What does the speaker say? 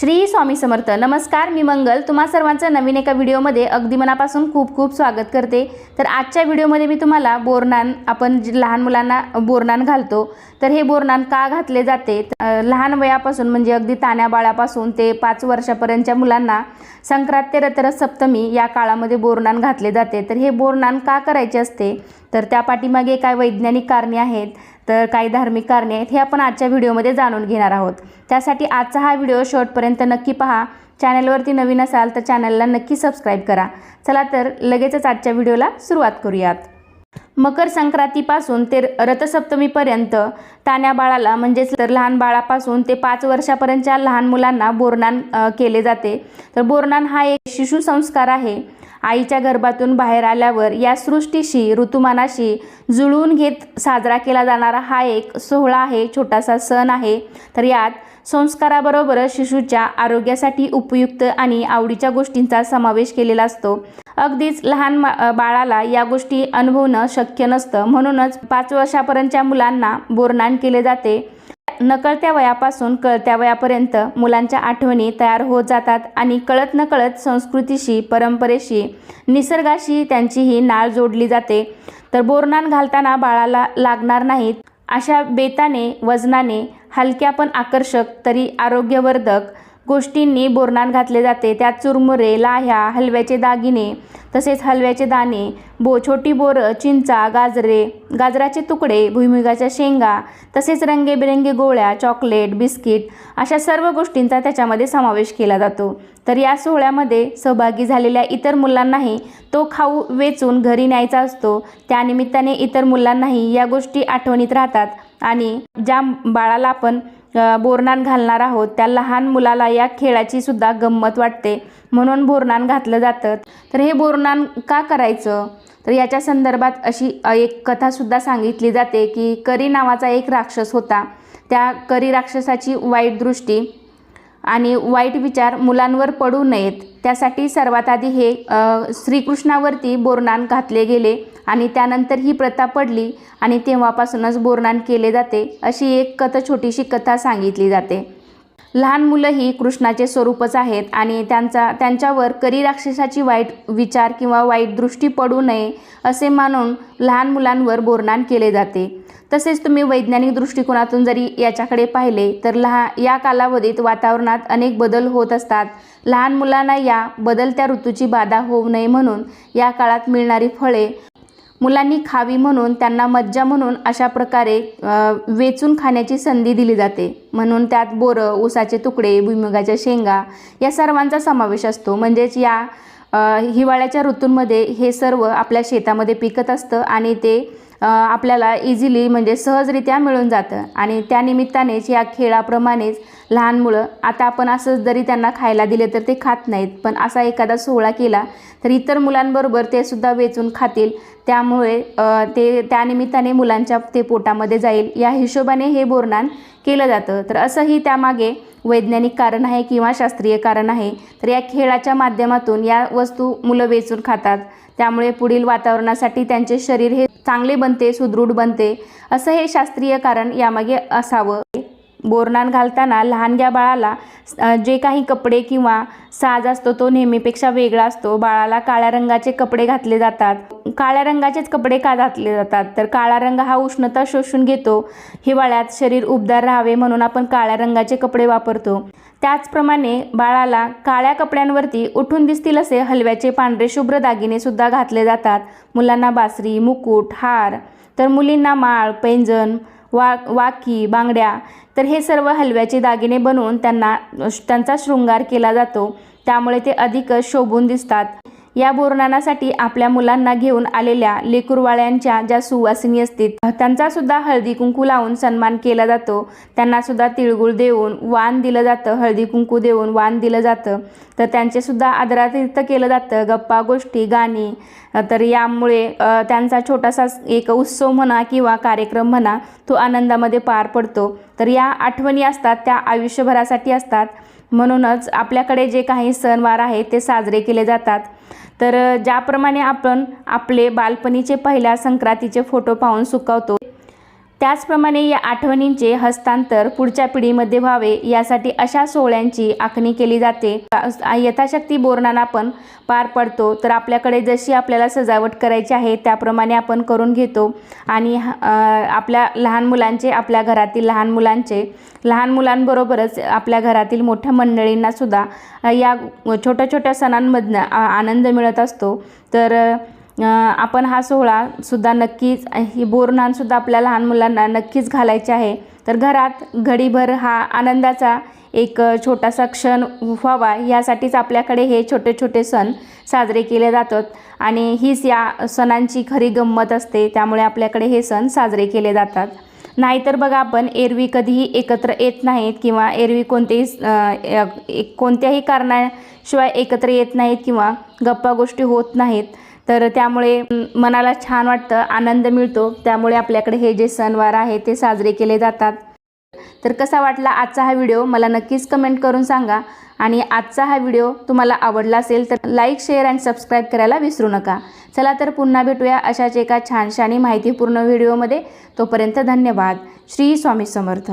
श्री स्वामी समर्थ. नमस्कार मी मंगल. तुम्हा सर्वांचं नवीन एका व्हिडिओमध्ये अगदी मनापासून खूप खूप स्वागत करते. तर आजच्या व्हिडिओमध्ये मी तुम्हाला बोरनान आपण जे लहान मुलांना बोरनान घालतो तर हे बोरनान का घातले जाते? लहान वयापासून म्हणजे अगदी तान्या बाळापासून ते पाच वर्षापर्यंतच्या मुलांना संक्रांत ते रथरथ सप्तमी या काळामध्ये बोरनान घातले जाते. तर हे बोरनान का करायचे असते? तर त्या पाठीमागे काय वैज्ञानिक कारणे आहेत? तर काही धार्मिक कारणे आहेत हे आपण आजच्या व्हिडिओमध्ये जाणून घेणार आहोत. त्यासाठी आजचा हा व्हिडिओ शेवटपर्यंत नक्की पहा. चॅनलवरती नवीन असाल तर चॅनलला नक्की सबस्क्राईब करा. चला तर लगेचच आजच्या व्हिडिओला सुरुवात करूयात. मकर संक्रांतीपासून ते रथसप्तमीपर्यंत तान्या बाळाला म्हणजेच तर लहान बाळापासून ते पाच वर्षापर्यंतच्या लहान मुलांना बोरनान केले जाते. तर बोरनान हा एक शिशु संस्कार आहे. आईच्या गर्भातून बाहेर आल्यावर या सृष्टीशी ऋतुमानाशी जुळवून घेत साजरा केला जाणारा हा एक सोहळा आहे छोटासा सण आहे. तर यात संस्काराबरोबरच शिशूच्या आरोग्यासाठी उपयुक्त आणि आवडीच्या गोष्टींचा समावेश केलेला असतो. अगदीच लहान मा- बाळाला या गोष्टी अनुभवणं शक्य नसतं. म्हणूनच पाच वर्षापर्यंतच्या मुलांना बोरनाण केले जाते. नकळत्या वयापासून कळत्या वयापर्यंत मुलांच्या आठवणी तयार होत जातात आणि कळत नकळत संस्कृतीशी परंपरेशी निसर्गाशी त्यांची ही नाळ जोडली जाते. तर बोरनान घालताना बाळाला लागणार नाहीत अशा बेताने वजनाने हलक्या पण आकर्षक तरी आरोग्यवर्धक गोष्टींनी बोरणात घातले जाते. त्यात चुरमुरे लाह्या हलव्याचे दागिने तसेच हलव्याचे दाणे बो छोटी बोरं चिंचा गाजरे गाजराचे तुकडे भुईमुगाच्या शेंगा तसेच रंगेबिरंगी गोळ्या चॉकलेट बिस्किट अशा सर्व गोष्टींचा त्याच्यामध्ये समावेश केला जातो. तर या सोहळ्यामध्ये सहभागी झालेल्या इतर मुलांनाही तो खाऊ वेचून घरी न्यायचा असतो. त्यानिमित्ताने इतर मुलांनाही या गोष्टी आठवणीत राहतात. आणि ज्या बाळाला आपण अ, बोरनान घालणार आहोत त्या लहान मुलाला या खेळाची सुद्धा गंमत वाटते. म्हणून बोरनान घातलं जातं. तर हे बोरनान का करायचं? तर याच्या संदर्भात अशी एक कथासुद्धा सांगितली जाते की करी नावाचा एक राक्षस होता. त्या करी राक्षसाची वाईट दृष्टी आणि वाईट विचार मुलांवर पडू नयेत. त्यासाठी सर्वात आधी हे श्रीकृष्णावरती बोरनान घातले गेले आणि त्यानंतर ही प्रथा पडली आणि तेव्हापासूनच बोरनान केले जाते अशी एक कथ छोटीशी कथा सांगितली जाते. लहान मुलं ही कृष्णाचे स्वरूपच आहेत आणि त्यांचा त्यांच्यावर करी राक्षसाची वाईट विचार किंवा वाईट दृष्टी पडू नये असे मानून लहान मुलांवर बोरनान केले जाते. तसेच तुम्ही वैज्ञानिक दृष्टिकोनातून जरी याच्याकडे पाहिले तर लहा या कालावधीत वातावरणात अनेक बदल होत असतात. लहान मुलांना या बदलत्या ऋतूची बाधा होऊ नये म्हणून या काळात मिळणारी फळे मुलांनी खावी म्हणून त्यांना मज्जा म्हणून अशा प्रकारे वेचून खाण्याची संधी दिली जाते. म्हणून त्यात बोरं ऊसाचे तुकडे भुईमुगाच्या शेंगा या सर्वांचा समावेश असतो. म्हणजेच या हिवाळ्याच्या ऋतूंमध्ये हे सर्व आपल्या शेतामध्ये पिकत असतं आणि ते आपल्याला इझिली म्हणजे सहजरित्या मिळून जातं. आणि त्यानिमित्तानेच या खेळाप्रमाणेच लहान मुलं आता आपण असंच जरी त्यांना खायला दिले तर ते खात नाहीत. पण असा एखादा सोहळा केला तर इतर मुलांबरोबर ते सुद्धा वेचून खातील. त्यामुळे ते त्यानिमित्ताने मुलांच्या ते पोटामध्ये जाईल. या हिशोबाने हे बोरणान केलं जातं. तर असंही त्यामागे वैज्ञानिक कारण आहे किंवा शास्त्रीय कारण आहे. तर या खेळाच्या माध्यमातून या वस्तू मुलं वेचून खातात. त्यामुळे पुढील वातावरणासाठी त्यांचे शरीर हे चांगले बनते सुदृढ बनते असं हे शास्त्रीय कारण यामागे असावं. बोरनान घालताना लहानग्या बाळाला जे काही कपडे किंवा साज असतो तो नेहमीपेक्षा वेगळा असतो. बाळाला काळ्या रंगाचे कपडे घातले जातात. काळ्या रंगाचेच कपडे का घातले जातात? तर काळा रंग हा उष्णता शोषून घेतो. हिवाळ्यात शरीर उबदार राहावे म्हणून आपण काळ्या रंगाचे कपडे वापरतो. त्याचप्रमाणे बाळाला काळ्या कपड्यांवरती उठून दिसतील असे हलव्याचे पांढरे शुभ्र दागिनेसुद्धा घातले जातात. मुलांना बासरी मुकुट हार तर मुलींना माळ पैंजण वा वाकी बांगड्या तर हे सर्व हलव्याचे दागिने बनवून त्यांना त्यांचा शृंगार केला जातो. त्यामुळे ते अधिकच शोभून दिसतात. या बोरणानासाठी आपल्या मुलांना घेऊन आलेल्या लेकुरवाळ्यांच्या ज्या सुवासिनी असतील त्यांचा सुद्धा हळदी कुंकू लावून सन्मान केला जातो. त्यांना सुद्धा तिळगुळ देऊन वाण दिलं जातं हळदी कुंकू देऊन वाण दिलं जातं. तर त्यांचे सुद्धा आदरातीर्थ केलं जातं गप्पा गोष्टी गाणी. तर यामुळे त्यांचा छोटासा एक उत्सव म्हणा किंवा कार्यक्रम म्हणा तो आनंदामध्ये पार पडतो. तर या आठवणी असतात त्या आयुष्यभरासाठी असतात. म्हणूनच आपल्याकडे जे काही सणवार आहेत ते साजरे केले जातात. तर ज्याप्रमाणे आपण आपले बालपणीचे पहिल्या संक्रांतीचे फोटो पाहून सुकवतो त्याचप्रमाणे या आठवणींचे हस्तांतर पुढच्या पिढीमध्ये व्हावे यासाठी अशा सोहळ्यांची आखणी केली जाते. यथाशक्ती बोरनान आपण पार पडतो. तर आपल्याकडे जशी आपल्याला सजावट करायची आहे त्याप्रमाणे आपण करून घेतो. आणि आपल्या लहान मुलांचे आपल्या घरातील लहान मुलांचे लहान मुलांबरोबरच आपल्या घरातील मोठ्या मंडळींनासुद्धा या छोट्या छोट्या सणांमधनं आ- आनंद मिळत असतो. तर आपण हा सोहळा सुद्धा नक्कीच ही बोरनानसुद्धा आपल्या लहान मुलांना नक्कीच घालायचे आहे. तर घरात घडीभर हा आनंदाचा एक छोटासा क्षण व्हावा यासाठीच आपल्याकडे हे छोटे छोटे सण साजरे केले जातात. आणि हीच या सणांची खरी गंमत असते त्यामुळे आपल्याकडे हे सण साजरे केले जातात. नाहीतर बघा आपण एरवी कधीही एकत्र येत नाहीत किंवा एरवी कोणतेही एक- कोणत्याही कारणाशिवाय एकत्र येत नाहीत किंवा गप्पा गोष्टी होत नाहीत. तर त्यामुळे मनाला छान वाटतं आनंद मिळतो. त्यामुळे आपल्याकडे हे जे सणवार आहे ते साजरे केले जातात. तर कसा वाटला आजचा हा व्हिडिओ? मला नक्कीच कमेंट करून सांगा. आणि आजचा हा व्हिडिओ तुम्हाला आवडला असेल तर लाईक शेअर अँड सबस्क्राईब करायला विसरू नका. चला तर पुन्हा भेटूया अशाच एका छानशानी माहितीपूर्ण व्हिडिओमध्ये. तोपर्यंत धन्यवाद. श्री स्वामी समर्थ.